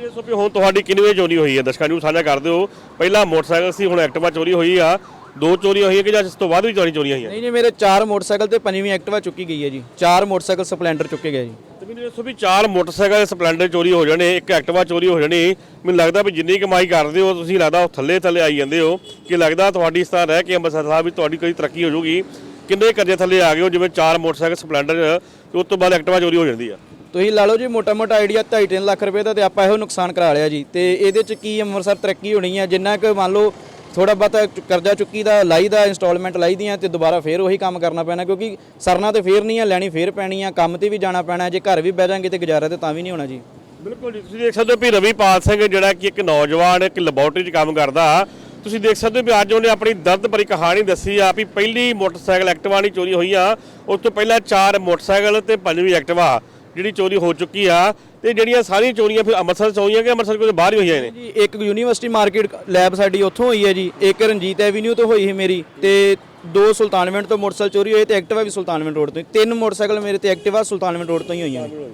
ਦੱਸੋ ਵੀ ਹੁਣ ਤੁਹਾਡੀ ਕਿੰਨੀ ਵੇ ਚੋਰੀ ਹੋਈ ਹੈ? ਦਰਸ਼ਕਾਂ ਨੂੰ ਸਾਂਝਾ ਕਰ ਦਿਓ। ਪਹਿਲਾਂ ਮੋਟਰਸਾਈਕਲ ਸੀ ਹੁਣ ਐਕਟਿਵਾ ਚੋਰੀ ਹੋਈ ਆ। ਦੋ ਚੋਰੀਆਂ ਹੋਈਆਂ ਕਿ ਜਾਂ ਇਸ ਤੋਂ ਬਾਅਦ ਵੀ ਚੋਰੀ ਚੋਰੀਆਂ ਹੋਈਆਂ? ਨਹੀਂ ਜੀ ਮੇਰੇ ਚਾਰ ਮੋਟਰਸਾਈਕਲ ਤੇ ਪੰਜਵੀਂ ਐਕਟਿਵਾ ਚੁੱਕੀ ਗਈ ਹੈ ਜੀ। ਚਾਰ ਮੋਟਰਸਾਈਕਲ ਸਪਲੈਂਡਰ ਚੁੱਕੇ ਗਏ ਜੀ। ਤੇ ਮੈਨੂੰ ਦੱਸੋ ਵੀ ਚਾਰ ਮੋਟਰਸਾਈਕਲ ਸਪਲੈਂਡਰ ਚੋਰੀ ਹੋ ਜਾਣੇ ਇੱਕ ਐਕਟਿਵਾ ਚੋਰੀ ਹੋ ਜਾਣੀ। ਮੈਨੂੰ ਲੱਗਦਾ ਵੀ ਜਿੰਨੀ ਕਮਾਈ ਕਰਦੇ ਹੋ ਤੁਸੀਂ ਲੱਗਦਾ ਉਹ ਥੱਲੇ ਥੱਲੇ ਆਈ ਜਾਂਦੇ ਹੋ। ਕਿ ਲੱਗਦਾ ਤੁਹਾਡੀ ਇਸ ਤਰ੍ਹਾਂ ਰਹਿ ਕੇ ਅੰਮ੍ਰਿਤਸਰ ਸਾਹਿਬ ਵਿੱਚ ਤੁਹਾਡੀ ਕੋਈ ਤਰੱਕੀ ਹੋ ਜਾਊਗੀ? ਕਿੰਨੇ ਕਰਜ਼ੇ ਥੱਲੇ ਆ ਗਏ ਹੋ ਜਿਵੇਂ ਚਾਰ ਮੋਟਰਸਾਈਕਲ ਸਪਲੈਂਡਰ ਤੇ ਉਸ ਤੋਂ ਬਾਅਦ ਐਕਟਿਵਾ ਚੋਰੀ ਹੋ ਜਾਂਦੀ ਆ? ਤੁਸੀਂ ਲਾ ਲਓ ਜੀ ਮੋਟਾ ਮੋਟਾ ਆਈਡੀਆ 2.5 ਲੱਖ ਰੁਪਏ ਦਾ ਤੇ ਆਪਾਂ ਇਹੋ ਨੁਕਸਾਨ ਕਰਾ ਲਿਆ ਜੀ। ਤੇ ਇਹਦੇ ਚ ਕੀ ਅੰਮ੍ਰਿਤਸਰ ਤਰੱਕੀ ਹੋਣੀ ਹੈ ਜਿੰਨਾ ਕਿ ਮੰਨ ਲਓ ਥੋੜਾ ਬਹੁਤਾ ਕਰਜ਼ਾ ਚੁੱਕੀ ਦਾ, ਲਾਈ ਦਾ ਇਨਸਟਾਲਮੈਂਟ ਲਾਈ ਦੀਆਂ ਤੇ ਦੁਬਾਰਾ ਫੇਰ ਉਹੀ ਕੰਮ ਕਰਨਾ ਪੈਣਾ ਕਿਉਂਕਿ ਸਰਨਾ ਤੇ ਫੇਰ ਨਹੀਂ ਆ, ਲੈਣੀ ਫੇਰ ਪੈਣੀ ਆ, ਕੰਮ ਤੇ ਵੀ ਜਾਣਾ ਪੈਣਾ, ਜੇ ਘਰ ਵੀ ਬਹਿ ਜਾਾਂਗੇ ਤੇ ਗੁਜ਼ਾਰਾ ਤੇ ਤਾਂ ਵੀ ਨਹੀਂ ਹੋਣਾ ਜੀ। ਬਿਲਕੁਲ ਜੀ, ਤੁਸੀਂ ਦੇਖ ਸਕਦੇ ਹੋ ਵੀ ਰਵੀਪਾਲ ਸਿੰਘ ਜਿਹੜਾ ਕਿ ਇੱਕ ਨੌਜਵਾਨ, ਇੱਕ ਲੈਬੋਰਟਰੀ 'ਚ ਕੰਮ ਕਰਦਾ, ਤੁਸੀਂ ਦੇਖ ਸਕਦੇ ਹੋ ਵੀ ਅੱਜ ਉਹਨੇ ਆਪਣੀ ਦਰਦ ਭਰੀ ਕਹਾਣੀ ਦੱਸੀ ਆ ਵੀ ਪਹਿਲੀ ਮੋਟਰਸਾਈਕਲ ਐਕਟਿਵਾ ਨਹੀਂ ਚੋਰੀ ਹੋਈ ਆ, ਉਸ ਤੋਂ ਪਹਿਲਾਂ ਚਾਰ ਮੋਟਰਸਾਈਕਲ ਤੇ ਪੰਜਵੀਂ ਐਕਟਿਵਾ। ਜਿਹੜੀ ਚੋਰੀ ਹੋ ਚੁੱਕੀ ਆ ਤੇ ਜਿਹੜੀਆਂ ਸਾਰੀਆਂ ਚੋਰੀਆਂ ਫਿਰ ਅੰਮ੍ਰਿਤਸਰ 'ਚ ਹੋਈਆਂ ਕਿ ਅੰਮ੍ਰਿਤਸਰ ਕੋਲ ਬਾਹਰ ਹੀ ਹੋਈਆਂ ਨੇ ਜੀ ਇੱਕ ਯੂਨੀਵਰਸਿਟੀ ਮਾਰਕੀਟ ਲੈਬ ਸਾਡੀ ਉੱਥੋਂ ਹੋਈ ਹੈ ਜੀ ਇੱਕ ਰਣਜੀਤ ਐਵੀਨਿਊ ਤੋਂ ਹੋਈ ਹੈ ਮੇਰੀ ਤੇ ਦੋ ਸੁਲਤਾਨਵਿੰਡ ਤੋਂ ਮੋਟਰਸਾਈਕਲ ਚੋਰੀ ਹੋਏ ਤੇ ਐਕਟਿਵਾ ਵੀ ਸੁਲਤਾਨਵਿੰਡ ਰੋਡ ਤੋਂ ਹੀ। ਤਿੰਨ ਮੋਟਰਸਾਈਕਲ ਮੇਰੇ ਤੇ ਐਕਟਿਵਾ ਸੁਲਤਾਨਵਿੰਡ ਰੋਡ ਤੋਂ ਹੀ ਹੋਈਆਂ ਨੇ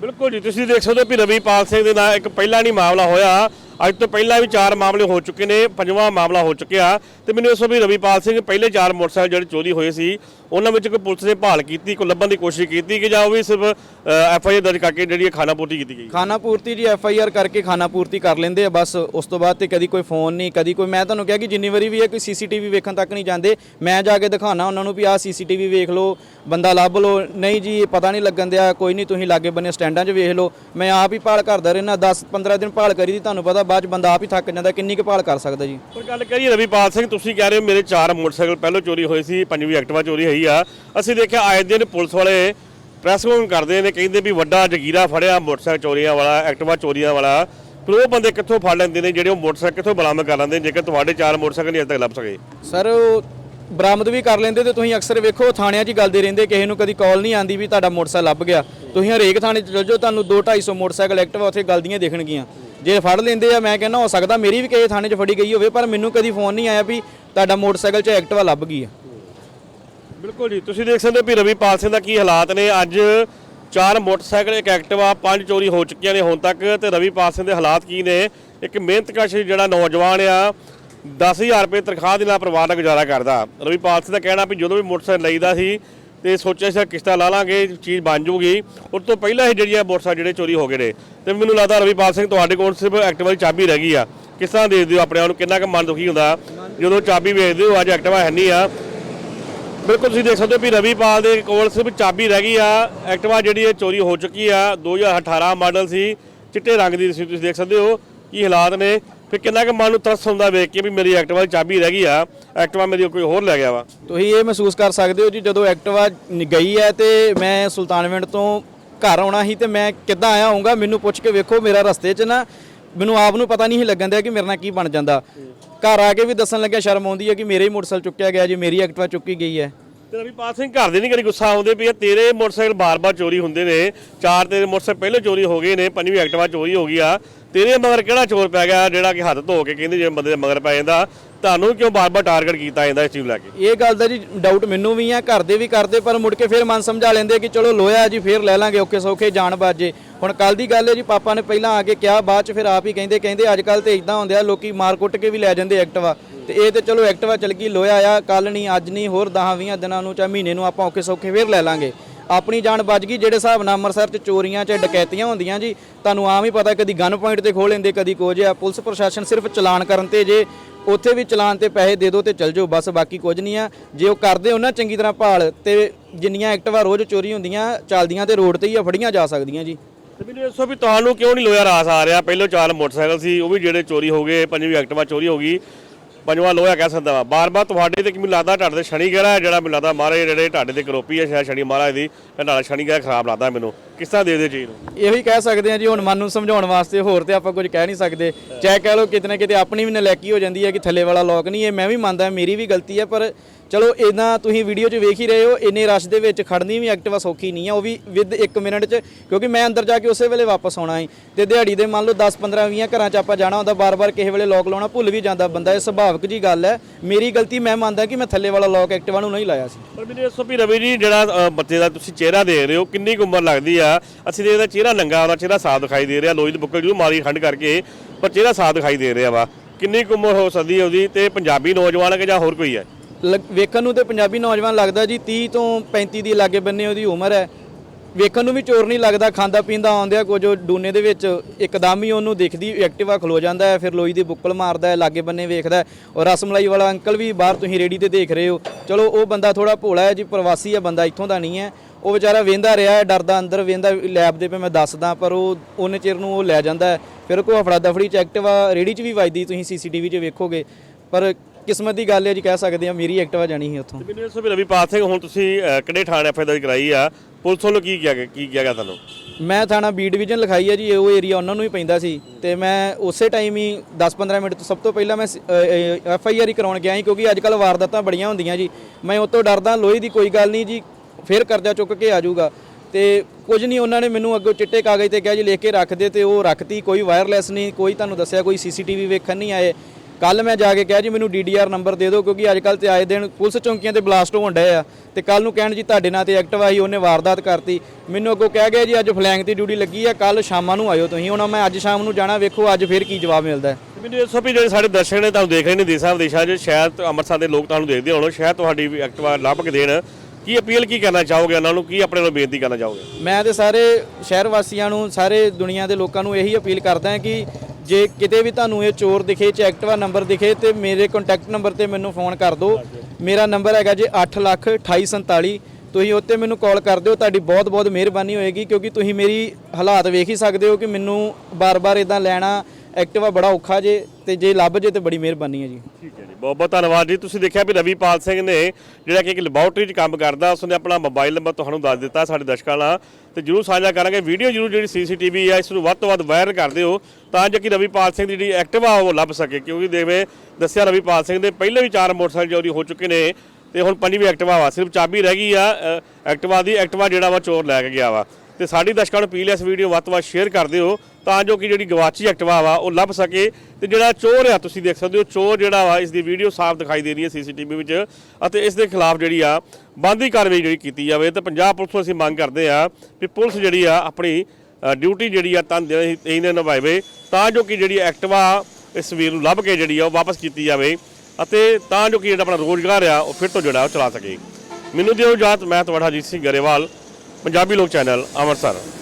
ਬਿਲਕੁਲ ਜੀ ਤੁਸੀਂ ਦੇਖ ਸਕਦੇ ਹੋ ਵੀ ਰਵੀਪਾਲ ਸਿੰਘ ਦੇ ਨਾਲ ਇੱਕ ਪਹਿਲਾ ਨਹੀਂ ਮਾਮਲਾ ਹੋਇਆ ਅੱਜ ਤੋਂ ਪਹਿਲਾਂ ਵੀ ਚਾਰ ਮਾਮਲੇ ਹੋ ਚੁੱਕੇ ਨੇ ਪੰਜਵਾਂ ਮਾਮਲਾ ਹੋ ਚੁੱਕਿਆ ਤੇ ਮੈਨੂੰ ਇਸ ਵੀ ਰਵੀਪਾਲ ਸਿੰਘ ਪਹਿਲੇ ਚਾਰ ਮੋਟਰਸਾਈਕਲ ਜਿਹੜੇ ਚੋਰੀ ਹੋਏ ਸੀ ਉਹਨਾਂ ਵਿੱਚ ਕੋਈ ਪੁਲਿਸ ਨੇ ਭਾਲ ਕੀਤੀ ਕੋਈ ਲੱਭਣ ਦੀ ਕੋਸ਼ਿਸ਼ ਕੀਤੀ ਕਿ ਜਾਂ ਉਹ ਵੀ ਸਿਰਫ ਐਫ ਆਈ ਆਰ ਦਰਜ ਕਰਕੇ ਜਿਹੜੀ ਇਹ ਖਾਨਾ ਪੂਰਤੀ ਕੀਤੀ ਗਈ ਖਾਣਾ ਪੂਰਤੀ ਜੀ ਐਫ ਆਈ ਆਰ ਕਰਕੇ ਖਾਣਾ ਪੂਰਤੀ ਕਰ ਲੈਂਦੇ ਆ ਬਸ ਉਸ ਤੋਂ ਬਾਅਦ ਤੇ ਕਦੀ ਕੋਈ ਫੋਨ ਨਹੀਂ ਕਦੀ ਕੋਈ ਮੈਂ ਤੁਹਾਨੂੰ ਕਿਹਾ ਕਿ ਜਿੰਨੀ ਵਾਰੀ ਵੀ ਇਹ ਕੋਈ ਸੀਸੀਟੀਵੀ ਵੇਖਣ ਤੱਕ ਨਹੀਂ ਜਾਂਦੇ ਮੈਂ ਜਾ ਕੇ ਦਿਖਾਣਾ ਉਹਨਾਂ ਨੂੰ ਵੀ ਆਹ ਸੀਸੀਟੀਵੀ ਵੇਖ ਲਓ ਬੰਦਾ ਲੱਭ ਲਓ ਨਹੀਂ ਜੀ ਇਹ ਪਤਾ ਨਹੀਂ ਲੱਗਣ ਦਿਆ ਕੋਈ ਨਹੀਂ ਤੁਸੀਂ ਲਾਗੇ ਬੰਨੇ ਸਟੈਂਡਾਂ 'ਚ ਵੇਖ ਲਓ ਮੈਂ ਆਪ ਹੀ ਭਾਲ ਕਰਦਾ ਰਹਿਣਾ 10 15 ਦਿਨ ਭਾਲ ਕਰੀ ਦੀ ਤੁਹਾਨੂੰ ਪਤਾ ਬਾਅਦ 'ਚ ਬੰਦਾ ਆਪ ਹੀ ਥੱਕ ਜਾਂਦਾ ਕਿੰਨੀ ਕੁ ਭਾਲ ਕਰ ਸਕਦਾ ਜੀ। ਪਰ ਗੱਲ ਕਰੀਏ ਰਵੀਪਾਲ ਸਿੰਘ ਤੁਸੀਂ ਕਹਿ ਰਹੇ ਹੋ ਮੇਰੇ ਚਾਰ ਮੋਟਰਸਾਈਕਲ ਪਹਿਲਾਂ ਚੋਰੀ ਹੋਏ ਸੀ ਪੰਜਵੀਂ ਐਕਟਿਵਾ ਚੋਰੀ ਹੋਈ ਆ। ਅਸੀਂ ਦੇਖਿਆ ਆਏ ਦਿਨ ਪੁਲਿਸ ਵਾਲੇ ਪ੍ਰੈਸ ਕਾਨਫਰੰਸ ਕਰਦੇ ਨੇ, ਕਹਿੰਦੇ ਵੀ ਵੱਡਾ ਜਗੀਰਾ ਫੜਿਆ ਮੋਟਰਸਾਈਕਲ ਚੋਰੀਆਂ ਵਾਲਾ, ਐਕਟਿਵਾ ਚੋਰੀਆਂ ਵਾਲਾ। ਫਿਰ ਉਹ ਬੰਦੇ ਕਿੱਥੋਂ ਫੜ ਲੈਂਦੇ ਨੇ ਜਿਹੜੇ ਉਹ ਮੋਟਰਸਾਈਕਲ ਕਿੱਥੋਂ ਬਰਾਮਦ ਕਰ ਲੈਂਦੇ ਜੇਕਰ ਤੁਹਾਡੇ ਚਾਰ ਮੋਟਰਸਾਈਕਲ ਨਹੀਂ ਅਜੇ ਤੱਕ ਲੱਭ ਸਕੇ? ਸਰ ਬਰਾਮਦ ਵੀ ਕਰ ਲੈਂਦੇ ਤੇ ਤੁਸੀਂ ਅਕਸਰ ਵੇਖੋ, ਥਾਣਿਆਂ 'ਚ ਹੀ ਗੱਲਦੇ ਰਹਿੰਦੇ, ਕਿਸੇ ਨੂੰ ਕਦੀ ਕਾਲ ਨਹੀਂ ਆਂਦੀ ਵੀ ਤੁਹਾਡਾ ਮੋਟਰਸਾਈਕਲ ਲੱਭ ਗਿਆ। ਤੁਸੀਂ ਹਰੇਕ ਥਾਣੇ 'ਚ ਚਲ ਜਾਓ, ਤੁਹਾਨੂੰ 2 250 ਮੋਟਰਸਾਈਕਲ, ਐਕਟਿਵਾ ਉੱਥੇ ਗਲਦੀਆਂ ਦੇਖਣਗੀਆਂ। ਜੇ ਫੜ ਲੈਂਦੇ ਆ, ਮੈਂ ਕਹਿੰਦਾ ਹੋ ਸਕਦਾ ਮੇਰੀ ਵੀ ਕਿਸੇ ਥਾਣੇ 'ਚ ਫੜੀ ਗਈ ਹੋਵੇ, ਪਰ ਮੈਨੂੰ ਕਦੀ ਫੋਨ ਨਹੀਂ ਆਇਆ ਵੀ ਤੁਹਾਡਾ ਮੋਟਰਸਾਈਕਲ 'ਚ ਐਕਟਿਵਾ ਲੱਭ ਗਈ ਆ। ਬਿਲਕੁਲ ਜੀ। ਤੁਸੀਂ ਦੇਖ ਸਕਦੇ ਹੋ ਵੀ ਰਵੀਪਾਲ ਸਿੰਘ ਦਾ ਕੀ ਹਾਲਾਤ ਨੇ। ਅੱਜ ਚਾਰ ਮੋਟਰਸਾਈਕਲ ਇੱਕ ਐਕਟਿਵਾ, ਪੰਜ ਚੋਰੀ ਹੋ ਚੁੱਕੀਆਂ ਨੇ ਹੁਣ ਤੱਕ ਤੇ ਰਵੀਪਾਲ ਸਿੰਘ ਦੇ ਹਾਲਾਤ ਕੀ ਨੇ। ਇੱਕ ਮਿਹਨਤਕਸ਼ ਜਿਹੜਾ ਨੌਜਵਾਨ ਆ 10000 ਰੁਪਏ ਤਨਖਾਹ ਦੇ ਨਾਲ ਪਰਿਵਾਰ ਦਾ ਗੁਜ਼ਾਰਾ ਕਰਦਾ। ਰਵੀਪਾਲ ਸਿੰਘ ਦਾ ਕਹਿਣਾ ਵੀ ਜਦੋਂ ਵੀ ਮੋਟਰਸਾਈਕਲ ਲਈਦਾ ਸੀ ਤੇ ਸੋਚਿਆ ਸੀ ਕਿਸ਼ਤਾਂ ਲਾ ਲਾਂਗੇ, ਚੀਜ਼ ਬਣ ਜੂਗੀ। ਉਸ ਤੋਂ ਪਹਿਲਾਂ ਹੀ ਜਿਹੜੀਆਂ ਮੋਟਰਸਾਈਕਲ ਜਿਹੜੇ ਚੋਰੀ ਹੋ ਗਏ ਨੇ। ਤੇ ਮੈਨੂੰ ਲੱਗਦਾ ਰਵੀਪਾਲ ਸਿੰਘ ਤੁਹਾਡੇ ਕੋਲ ਸਿਰਫ ਐਕਟਿਵਾ ਦੀ ਚਾਬੀ ਰਹਿ ਗਈ ਆ। ਕਿਸ ਤਰ੍ਹਾਂ ਦੇਖਦੇ ਹੋ ਆਪਣੇ ਆਪ ਨੂੰ? ਕਿੰਨਾ ਕੁ ਮਨ ਦੁਖੀ ਹੁੰਦਾ? ਜਦੋਂ ਚਾਬੀ ਵੇਚਦੇ ਹੋ, ਅੱਜ ਐਕਟਿਵਾ ਹੈ ਨਹੀਂ ਆ। ਬਿਲਕੁਲ ਤੁਸੀਂ ਦੇਖ ਸਕਦੇ ਹੋ ਵੀ ਰਵੀਪਾਲ ਦੇ ਕੋਲ ਸਿਰਫ ਚਾਬੀ ਰਹਿ ਗਈ ਆ। ਐਕਟਿਵਾ ਜਿਹੜੀ ਇਹ ਚੋਰੀ ਹੋ ਚੁੱਕੀ ਆ। 2018 ਮਾਡਲ ਸੀ, ਚਿੱਟੇ ਰੰਗ ਦੀ ਸੀ ਤੁਸੀਂ ਦੇਖ ਸਕਦੇ ਹੋ ਕੀ ਹਾਲਾਤ ਨੇ। ਫਿਰ ਕਿੰਨਾ ਕਿ ਮਨ ਨੂੰ ਤਰਸ ਹੁੰਦਾ ਵੇਖ ਕੇ ਵੀ ਮੇਰੀ ਐਕਟਿਵਾ ਦੀ ਚਾਬੀ ਰਹਿ ਗਈ ਆ। ਐਕਟਿਵਾ ਮੇਰੀ ਕੋਈ ਹੋਰ ਲੈ ਗਿਆ ਵਾ। ਤੁਸੀਂ ਇਹ ਮਹਿਸੂਸ ਕਰ ਸਕਦੇ ਹੋ ਜੀ, ਜਦੋਂ ਐਕਟਿਵਾ ਗਈ ਹੈ ਤੇ ਮੈਂ ਸੁਲਤਾਨਵਿੰਡ ਤੋਂ ਘਰ ਆਉਣਾ ਸੀ ਤੇ ਮੈਂ ਕਿੱਦਾਂ ਆਇਆ ਹੋਊਗਾ, ਮੈਨੂੰ ਪੁੱਛ ਕੇ ਵੇਖੋ ਮੇਰਾ ਰਸਤੇ 'ਚ ਨਾ, ਮੈਨੂੰ ਆਪ ਨੂੰ ਪਤਾ ਨਹੀਂ ਸੀ ਲੱਗਣ ਦਿਆ ਕਿ ਮੇਰੇ ਨਾਲ ਕੀ ਬਣ ਜਾਂਦਾ। ਘਰ ਆ ਕੇ ਵੀ ਦੱਸਣ ਲੱਗਿਆ ਸ਼ਰਮ ਆਉਂਦੀ ਹੈ ਕਿ ਮੇਰੇ ਹੀ ਮੋਟਰਸਾਈਕਲ ਚੁੱਕਿਆ ਗਿਆ ਜੀ ਮੇਰੀ ਐਕਟਿਵਾ ਚੁੱਕੀ ਗਈ ਹੈ। ਤੇ ਰਵੀਪਾਲ ਸਿੰਘ ਘਰ ਦੇ ਨਹੀਂ ਕਦੀ ਗੁੱਸਾ ਆਉਂਦੇ ਵੀ ਇਹ ਤੇਰੇ ਮੋਟਰਸਾਈਕਲ ਬਾਰ-ਬਾਰ ਚੋਰੀ ਹੁੰਦੇ ਨੇ ਚਾਰ ਤੇਰੇ ਮੋਟਰਸਾਈਕਲ ਪਹਿਲੇ ਚੋਰੀ ਹੋ ਗਏ ਨੇ ਪੰਜਵੀਂ ਐਕਟਿਵਾ ਚੋਰੀ ਹੋ ਗਈ ਆ ਤੇਰੇ ਮਗਰ ਕਿਹੜਾ ਚੋਰ ਪੈ ਗਿਆ ਜਿਹੜਾ ਕਿ ਹੱਥ ਧੋ ਕੇ ਕਹਿੰਦੇ ਜੇ ਬੰਦੇ ਦੇ ਮਗਰ ਪੈ ਜਾਂਦਾ ਤੁਹਾਨੂੰ ਕਿਉਂ ਬਾਰ-ਬਾਰ ਟਾਰਗੇਟ ਕੀਤਾ ਜਾਂਦਾ ਇਸ ਚੀਜ਼ ਨੂੰ ਲੈ ਕੇ? ਇਹ ਗੱਲ ਦਾ ਜੀ ਡਾਊਟ ਮੈਨੂੰ ਵੀ ਆ ਘਰ ਦੇ ਵੀ ਕਰਦੇ ਪਰ ਮੁੜ ਕੇ ਫਿਰ ਮਨ ਸਮਝਾ ਲੈਂਦੇ ਕਿ ਚਲੋ ਲੋਇਆ ਜੀ ਫਿਰ ਲੈ ਲਾਂਗੇ ਔਕੇ ਸੌਖੇ ਜਾਣ ਬਾਜੇ ਹੁਣ ਕੱਲ ਦੀ ਗੱਲ ਹੈ ਜੀ, ਪਾਪਾ ਨੇ ਪਹਿਲਾਂ ਆ ਕੇ ਕਿਹਾ, ਬਾਅਦ ਚ ਫਿਰ ਆਪ ਹੀ ਕਹਿੰਦੇ ਕਹਿੰਦੇ ਅੱਜ ਕੱਲ ਤੇ ਇਦਾਂ ਹੁੰਦੇ ਆ, ਲੋਕੀ ਮਾਰ ਕੁੱਟ ਕੇ ਵੀ ਲੈ ਜਾਂਦੇ ਐਕਟਿਵਾ। ਤੇ ਇਹ ਤੇ ਚਲੋ ਐਕਟਿਵਾ ਚਲ ਗਈ ਲੋਇਆ ਆ ਕੱਲ ਨਹੀਂ, ਅੱਜ ਨਹੀਂ, ਹੋਰ 10 20 ਦਿਨਾਂ ਨੂੰ ਚਾਹੇ ਮਹੀਨੇ ਨੂੰ ਆਪਾਂ ਔਕੇ ਸੌਖੇ ਫਿਰ ਲੈ ਲਾਂਗੇ। ਆਪਣੀ ਜਾਨ ਬਚ ਗਈ, ਜਿਹੜੇ ਹਿਸਾਬ ਨਾਲ ਅੰਮ੍ਰਿਤਸਰ 'ਚ ਚੋਰੀਆਂ 'ਚ ਡਕੈਤੀਆਂ ਹੁੰਦੀਆਂ ਜੀ, ਤੁਹਾਨੂੰ ਆਮ ਹੀ ਪਤਾ ਕਦੀ ਗਨ ਪੁਆਇੰਟ ਤੇ ਖੋਹ ਲੈਂਦੇ, ਕਦੀ ਕੁਝ ਆ। ਪੁਲਿਸ ਪ੍ਰਸ਼ਾਸਨ ਸਿਰਫ ਚਲਾਨ ਕਰਨ ਤੇ ਜੇ, ਉੱਥੇ ਵੀ ਚਲਾਨ ਤੇ ਪੈਸੇ ਦੇ ਦਿਓ ਤੇ ਚਲ ਜਾਓ, ਬਸ ਬਾਕੀ ਕੁਝ ਨਹੀਂ ਆ। ਜੇ ਉਹ ਕਰਦੇ ਹੋ ਨਾ ਚੰਗੀ ਤਰ੍ਹਾਂ ਭਾਲ ਤੇ ਜਿੰਨੀਆਂ ਐਕਟਿਵਾ ਰੋਜ਼ ਚੋਰੀ ਹੁੰਦੀਆਂ, ਚੱਲਦੀਆਂ ਤੇ ਰੋਡ ਤੇ ਹੀ ਆ, ਫੜੀਆਂ ਜਾ ਸਕਦੀਆਂ ਜੀ। ਤੇ ਮੈਨੂੰ ਦੱਸੋ ਵੀ ਤੁਹਾਨੂੰ ਕਿਉਂ ਨਹੀਂ ਲੋਇਆ ਰਾਸ ਆ ਰਿਹਾ? ਪਹਿਲਾਂ ਚਾਰ ਮੋਟਰਸਾਈਕਲ ਸੀ, ਉਹ ਵੀ ਜਿਹੜੇ ਚੋਰੀ ਹੋ ਗਏ, ਪੰਜਵੀਂ ਐਕਟਿਵਾ ਚੋਰੀ ਹੋ ਗਈ, ਪੰਜਵਾਂ ਲੋਹਾ ਕਹਿ ਸਕਦਾ ਵਾ। ਬਾਰ-ਬਾਰ ਤੁਹਾਡੇ ਤੇ ਕੀ ਮੈਨੂੰ ਲੱਗਦਾ ਤੁਹਾਡੇ ਤੇ ਸ਼ਨੀ ਗਹਿਰਾ ਹੈ, ਜਿਹੜਾ ਮੈਨੂੰ ਲੱਗਦਾ ਮਹਾਰਾਜ ਜਿਹੜੇ ਤੁਹਾਡੇ ਤੇ ਕਰੋਪੀ ਹੈ, ਸ਼ਾਇਦ ਸ਼ਨੀ ਮਹਾਰਾਜ ਦੀ ਤੁਹਾਡਾ ਸ਼ਨੀ ਗਹਿਰਾ ਖਰਾਬ ਲੱਗਦਾ ਮੈਨੂੰ। ਕਿਸ ਤਰ੍ਹਾਂ ਦੇ ਦੇ ਚੀਜ਼ ਨੂੰ ਇਹੋ ਹੀ ਕਹਿ ਸਕਦੇ ਆ ਜੀ ਹੁਣ ਮਨ ਨੂੰ ਸਮਝਾਉਣ ਵਾਸਤੇ ਹੋਰ ਤੇ ਆਪਾਂ ਕੁਝ ਕਹਿ ਨਹੀਂ ਸਕਦੇ। ਚਾਹੇ ਕਹਿ ਲਓ ਕਿਤੇ ਨਾ ਕਿਤੇ ਆਪਣੀ ਵੀ ਨਲਾਇਕੀ ਹੋ ਜਾਂਦੀ ਹੈ ਕਿ ਥੱਲੇ ਵਾਲਾ ਲੋਕ ਨਹੀਂ ਇਹ ਮੈਂ ਵੀ ਮੰਨਦਾ ਮੇਰੀ ਵੀ ਗਲਤੀ ਹੈ ਪਰ ਚਲੋ ਇਦਾਂ ਤੁਸੀਂ ਵੀਡੀਓ 'ਚ ਵੇਖ ਹੀ ਰਹੇ ਹੋ ਇੰਨੇ ਰਸ਼ ਦੇ ਵਿੱਚ ਖੜਨੀ ਵੀ ਐਕਟਿਵਾ ਸੌਖੀ ਨਹੀਂ ਆ ਉਹ ਵੀ ਵਿਦ 1 ਮਿੰਟ 'ਚ ਕਿਉਂਕਿ ਮੈਂ ਅੰਦਰ ਜਾ ਕੇ ਉਸੇ ਵੇਲੇ ਵਾਪਸ ਆਉਣਾ ਹੈ ਤੇ ਦਿਹਾੜੀ ਦੇ ਮੰਨ ਲਓ 10 15 20 ਘਰਾਂ 'ਚ ਆਪਾਂ ਜਾਣਾ ਹੁੰਦਾ ਬਾਰ-ਬਾਰ ਕਿਸੇ ਵੇਲੇ ਲੋਕ ਲਾਉਣਾ ਭੁੱਲ ਵੀ ਜਾਂਦਾ ਬੰਦਾ ਇਹ ਸੁਭਾਵਿਕ ਜੀ ਗੱਲ ਹੈ। ਮੇਰੀ ਗਲਤੀ ਮੈਂ ਮੰਨਦਾ ਕਿ ਮੈਂ ਥੱਲੇ ਵਾਲਾ ਲੋਕ ਐਕਟਿਵਾ ਨੂੰ ਨਹੀਂ ਲਾਇਆ ਸੀ। ਪਰ ਮੈਨੂੰ ਦੱਸੋ ਵੀ ਰਵੀ ਜੀ ਜਿਹੜਾ ਬੱਚੇ ਦਾ ਤੁਸੀਂ ਚਿਹਰਾ ਦੇਖ ਰਹੇ ਹੋ ਕਿੰਨੀ ਉਮਰ ਲੱਗਦੀ ਆ? ਅਸੀਂ ਦੇਖਦਾ ਚਿਹਰਾ ਨੰਗਾ ਉਹਦਾ ਚਿਹਰਾ ਸਾਫ਼ ਦਿਖਾਈ ਦੇ ਰਿਹਾ। ਲੋਹੀ ਦੀ ਬੁੱਕਲ ਜੂ ਮਾਰੀ ਖੰਡ ਕਰਕੇ, ਪਰ ਚਿਹਰਾ ਸਾਫ਼ ਦਿਖਾਈ ਦੇ ਰਿਹਾ ਵਾ। ਕਿੰਨੀ ਕੁ ਉਮਰ ਹੋ ਸਕਦੀ ਹੈ ਉਹਦੀ? ਤੇ ਪੰਜਾਬੀ ਨੌਜਵਾਨ ਹੈ ਕਿ ਜਾਂ ਹੋਰ ਕੋਈ ਹੈ? ਲੱਗ- ਵੇਖਣ ਨੂੰ ਤੇ ਪੰਜਾਬੀ ਨੌਜਵਾਨ ਲੱਗਦਾ ਜੀ 30 ਤੋਂ 35 ਦੀ ਲਾਗੇ ਬੰਨੇ ਉਹਦੀ ਉਮਰ ਹੈ। ਵੇਖਣ ਨੂੰ ਵੀ ਚੋਰ ਨਹੀਂ ਲੱਗਦਾ, ਖਾਂਦਾ ਪੀਂਦਾ ਆਉਂਦਿਆ ਕੁਝ ਉਹ ਡੂਨੇ ਦੇ ਵਿੱਚ ਇੱਕਦਮ ਹੀ ਉਹਨੂੰ ਦਿਖਦੀ ਐਕਟਿਵਾ ਖਲੋ ਜਾਂਦਾ ਹੈ, ਫਿਰ ਲੋਈ ਦੀ ਬੁੱਕਲ ਮਾਰਦਾ ਹੈ, ਲਾਗੇ ਬੰਨੇ ਵੇਖਦਾ ਹੈ। ਔਰ ਰਸਮਲਾਈ ਵਾਲਾ ਅੰਕਲ ਵੀ ਬਾਹਰ ਤੁਸੀਂ ਰੇੜੀ ਤੇ ਦੇਖ ਰਹੇ ਹੋ। ਚਲੋ, ਉਹ ਬੰਦਾ ਥੋੜਾ ਭੋਲਾ ਹੈ ਜੀ, ਪ੍ਰਵਾਸੀ ਹੈ, ਬੰਦਾ ਇੱਥੋਂ ਦਾ ਨਹੀਂ ਹੈ। ਉਹ ਵਿਚਾਰਾ ਵੇਂਦਾ ਰਿਹਾ ਹੈ ਡਰਦਾ ਅੰਦਰ ਵੇਂਦਾ ਲੈਬ ਦੇ ਪੇ ਮੈਂ ਦੱਸਦਾ ਪਰ ਉਹ ਉਹਨੇ ਚਿਰ ਨੂੰ ਉਹ ਲੈ ਜਾਂਦਾ। ਫਿਰ ਕੋ ਹਫੜਾ ਦਫੜੀ ਚ ਐਕਟਿਵਾ ਰੇੜੀ 'ਚ ਵੀ ਵੱਜਦੀ ਤੁਸੀਂ ਸੀਸੀਟੀਵੀ 'ਚ ਵੇਖੋਗੇ। ਪਰ ਕਿਸਮਤ ਦੀ ਗੱਲ ਹੈ ਜੀ ਕਹਿ ਸਕਦੇ ਆ ਮੇਰੀ ਐਕਟਿਵਾ ਜਾਣੀ ਸੀ ਉੱਥੋਂ। ਮੈਨੂੰ ਦੱਸੋ ਵੀ ਰਵੀਪਾਲ ਸਿੰਘ ਹੁਣ ਤੁਸੀਂ ਕਿਹੜੇ ਥਾਣੇ ਐਫਆਈਆਰ ਕਰਾਈ ਆ? ਪੁਲਿਸ ਵੱਲੋਂ ਕੀ ਕਿਹਾ ਕੀ ਕਿਹਾ ਗਿਆ ਤੁਹਾਨੂੰ? ਮੈਂ ਥਾਣਾ ਬੀ ਡਿਵੀਜ਼ਨ ਲਿਖਾਈ ਹੈ ਜੀ ਉਹ ਏਰੀਆ ਉਹਨਾਂ ਨੂੰ ਹੀ ਪੈਂਦਾ ਸੀ। ਤੇ ਮੈਂ ਉਸੇ ਟਾਈਮ ਹੀ 10-15 ਮਿੰਟ ਤੋਂ ਸਭ ਤੋਂ ਪਹਿਲਾਂ ਮੈਂ ਐਫ ਆਈ ਆਰ ਹੀ ਕਰਾਉਣ ਗਿਆ ਸੀ ਕਿਉਂਕਿ ਅੱਜ ਕੱਲ ਵਾਰਦਾਤਾਂ ਬੜੀਆਂ ਹੁੰਦੀਆਂ ਜੀ। ਮੈਂ ਉਹ ਤੋਂ ਡਰਦਾ ਲੋਹੇ ਦੀ ਕੋਈ ਗੱਲ ਨਹੀਂ ਜੀ। ਫਿਰ ਕਰਜ਼ਾ ਚੁੱਕ ਕੇ ਆ ਜਾਊਗਾ ਤੇ ਕੁਝ ਨਹੀਂ, ਉਹਨਾਂ ਨੇ ਮੈਨੂੰ ਅੱਗੋਂ ਚਿੱਟੇ ਕਾਗਜ਼ ਤੇ ਕਿਹਾ ਜੀ, ਲਿਖ ਕੇ ਰੱਖ ਦੇ ਤੇ ਉਹ ਰੱਖਤੀ, ਕੋਈ ਵਾਇਰਲੈਸ ਨਹੀਂ, ਕੋਈ ਤੁਹਾਨੂੰ ਦੱਸਿਆ, ਕੋਈ ਸੀਸੀਟੀਵੀ ਵੇਖਣ ਨਹੀਂ ਆਏ। ਕੱਲ ਮੈਂ ਜਾ ਕੇ ਕਿਹਾ ਜੀ, ਮੈਨੂੰ ਡੀਡੀਆਰ ਨੰਬਰ ਦੇ ਦਿਓ, ਕਿਉਂਕਿ ਅੱਜ ਕੱਲ ਤੇ ਆਏ ਦਿਨ ਪੁਲਿਸ ਚੌਂਕੀਆਂ ਤੇ ਬਲਾਸਟ ਹੋਣ ਡਏ ਆ। ਤੇ ਕੱਲ ਨੂੰ ਕਹਿਣ ਜੀ, ਤੁਹਾਡੇ ਨਾਂ ਤੇ ਐਕਟਿਵਾ ਆਈ ਉਹਨੇ ਵਾਰਦਾਤ ਕਰਤੀ। ਮੈਨੂੰ ਅੱਗੋਂ ਕਹਿ ਗਿਆ ਜੀ, ਅੱਜ ਫਲੈਂਗ ਦੀ ਡਿਊਟੀ ਲੱਗੀ ਆ ਕੱਲ ਸ਼ਾਮਾਂ ਨੂੰ ਆਇਓ ਤੁਸੀਂ। ਹੁਣ ਮੈਂ ਅੱਜ ਸ਼ਾਮ ਨੂੰ ਜਾਣਾ, ਵੇਖੋ ਅੱਜ ਫਿਰ ਕੀ ਜਵਾਬ ਮਿਲਦਾ। ਮੈਨੂੰ ਦੱਸੋ ਵੀ ਜਿਹੜੇ ਸਾਡੇ ਦਰਸ਼ਕ ਨੇ, ਤੁਹਾਨੂੰ ਦੇਖ ਰਹੇ ਨੇ ਦੇਸਾਂ ਵਿਦੇਸ਼ਾਂ 'ਚ ਸ਼ਾਇਦ ਅੰਮ੍ਰਿਤਸਰ ਦੇ ਲੋਕ ਤੁਹਾਨੂੰ ਦੇਖਦੇ ਹੋਣ ਸ਼ਾਇਦ ਤੁਹਾਡੀ ਐਕਟਿਵਾ ਲੱਭ ਕੇ ਦੇਣ। ਕੀ ਅਪੀਲ ਕੀ ਕਰਨਾ ਚਾਹੋਗੇ ਉਹਨਾਂ ਨੂੰ? ਕੀ ਆਪਣੇ ਨੂੰ ਬੇਨਤੀ ਕਰਨਾ ਚਾਹੋਗੇ? ਮੈਂ ਤੇ ਸਾਰੇ ਸ਼ਹਿਰ ਵਾਸੀਆਂ ਨੂੰ ਸਾਰੇ ਦੁਨੀਆ ਦੇ ਲੋਕਾਂ ਨੂੰ ਇਹੀ ਅਪੀਲ ਕਰਦਾ ਹਾਂ ਕਿ ਜੇ ਕਿਤੇ ਵੀ ਤੁਹਾਨੂੰ ਇਹ ਚੋਰ ਦਿਖੇ ਚ ਐਕਟਿਵਾ ਨੰਬਰ ਦਿਖੇ ਤੇ ਮੇਰੇ ਕੰਟੈਕਟ ਨੰਬਰ ਤੇ ਮੈਨੂੰ ਫੋਨ ਕਰ ਦਿਓ। ਮੇਰਾ ਨੰਬਰ ਹੈਗਾ ਜੀ 8,2847 ਤੁਸੀਂ ਉੱਤੇ ਮੈਨੂੰ ਕਾਲ ਕਰ ਦਿਓ ਤੁਹਾਡੀ ਬਹੁਤ ਬਹੁਤ ਮਿਹਰਬਾਨੀ ਹੋਏਗੀ ਕਿਉਂਕਿ ਤੁਸੀਂ ਮੇਰੀ ਹਾਲਾਤ ਵੇਖ ਹੀ ਸਕਦੇ ਹੋ ਕਿ ਮੈਨੂੰ ਬਾਰ-ਬਾਰ ਇਦਾਂ ਲੈਣਾ ਐਕਟਿਵਾ ਬੜਾ ਔਖਾ ਜੇ ਤੇ ਜੇ ਲੱਭ ਜੇ ਤੇ ਬੜੀ ਮਿਹਰਬਾਨੀ ਹੈ ਜੀ। ਠੀਕ ਹੈ ਜੀ, ਬਹੁਤ ਬਹੁਤ ਧੰਨਵਾਦ ਜੀ। ਤੁਸੀਂ ਦੇਖਿਆ ਵੀ ਰਵੀਪਾਲ ਸਿੰਘ ਨੇ ਜਿਹੜਾ ਕਿ ਇੱਕ ਲੈਬੋਰਟਰੀ 'ਚ ਕੰਮ ਕਰਦਾ, ਉਸਨੇ ਆਪਣਾ ਮੋਬਾਈਲ ਨੰਬਰ ਤੁਹਾਨੂੰ ਦੱਸ ਦਿੱਤਾ ਸਾਡੇ ਦਰਸ਼ਕਾਂ ਨਾਲ। ਤੇ ਜਰੂਰ ਸਾਂਝਾ ਕਰਾਂਗੇ। ਵੀਡੀਓ ਜਰੂਰ ਜਿਹੜੀ ਸੀਸੀਟੀਵੀ ਆ, ਇਸ ਨੂੰ ਵੱਧ ਤੋਂ ਵੱਧ ਵਾਇਰਲ ਕਰ ਦਿਓ ਤਾਂ ਜੋ ਕਿ ਰਵੀਪਾਲ ਸਿੰਘ ਦੀ ਜਿਹੜੀ ਐਕਟਿਵਾ ਉਹ ਲੱਭ ਸਕੇ। ਕਿਉਂਕਿ ਦੇਵੇਂ, ਦੱਸਿਆ ਰਵੀਪਾਲ ਸਿੰਘ ਦੇ ਪਹਿਲੇ ਵੀ ਚਾਰ ਮੋਟਰਸਾਈਕਲ ਚੋਰੀ ਹੋ ਚੁੱਕੇ ਨੇ ਤੇ ਹੁਣ ਪੰਜਵੀਂ ਐਕਟਿਵਾ ਵਾ, ਸਿਰਫ ਚਾਬੀ ਰਹਿ ਗਈ ਆ ਐਕਟਿਵਾ ਦੀ, ਐਕਟਿਵਾ ਜਿਹੜਾ ਵਾ ਚੋਰ ਲੈ ਕੇ ਗਿਆ ਵਾ। ਤੇ ਸਾਡੀ ਦਰਸ਼ਕਾਂ ਨੂੰ ਅਪੀਲ ਹੈ ਇਸ ਵੀਡੀਓ ਵੱਧ ਤੋਂ ਵੱਧ ਸ਼ੇਅਰ ਕਰ ਦਿਓ। ਤਾਂ ਜੋ ਕਿ ਜਿਹੜੀ ਗਵਾਚੀ ਐਕਟਿਵਾ ਵਾ ਉਹ ਲੱਭ ਸਕੇ ਤੇ ਜਿਹੜਾ ਚੋਰ ਆ, ਤੁਸੀਂ ਦੇਖ ਸਕਦੇ ਹੋ, ਚੋਰ ਜਿਹੜਾ ਵਾ, ਇਸ ਦੀ ਵੀਡੀਓ ਸਾਫ਼ ਦਿਖਾਈ ਦੇ ਰਹੀ ਹੈ ਸੀਸੀਟੀਵੀ ਵਿੱਚ ਅਤੇ ਇਸ ਦੇ ਖਿਲਾਫ ਜਿਹੜੀ ਆ ਬੰਦੀ ਕਾਰਵਾਈ ਜਿਹੜੀ ਕੀਤੀ ਜਾਵੇ। ਤੇ ਪੰਜਾਬ ਪੁਲਿਸ ਤੋਂ ਅਸੀਂ ਮੰਗ ਕਰਦੇ ਆ ਕਿ ਪੁਲਿਸ ਜਿਹੜੀ ਆ, ਆਪਣੀ ਡਿਊਟੀ ਜਿਹੜੀ ਆ, ਤਨ ਇਹਨੇ ਨਿਭਾਵੇ ਤਾਂ ਜੋ ਕਿ ਜਿਹੜੀ ਐਕਟਿਵਾ ਇਸ ਵੀਰ ਨੂੰ ਲੱਭ ਕੇ ਜਿਹੜੀ ਆ, ਉਹ ਵਾਪਸ ਕੀਤੀ ਜਾਵੇ ਅਤੇ ਤਾਂ ਜੋ ਕਿ ਜਿਹੜਾ ਆਪਣਾ ਰੋਜ਼ਗਾਰ ਆ, ਉਹ ਫਿਰ ਤੋਂ ਜਿਹੜਾ ਉਹ ਚਲਾ ਸਕੇ। ਮੈਨੂੰ ਦਿਓ ਇਜਾਜ਼ਤ, ਮੈਂ ਤੁਹਾਡਾ ਅਜੀਤ ਸਿੰਘ ਗਰੇਵਾਲ, ਪੰਜਾਬੀ ਲੋਕ ਚੈਨਲ, ਅੰਮ੍ਰਿਤਸਰ।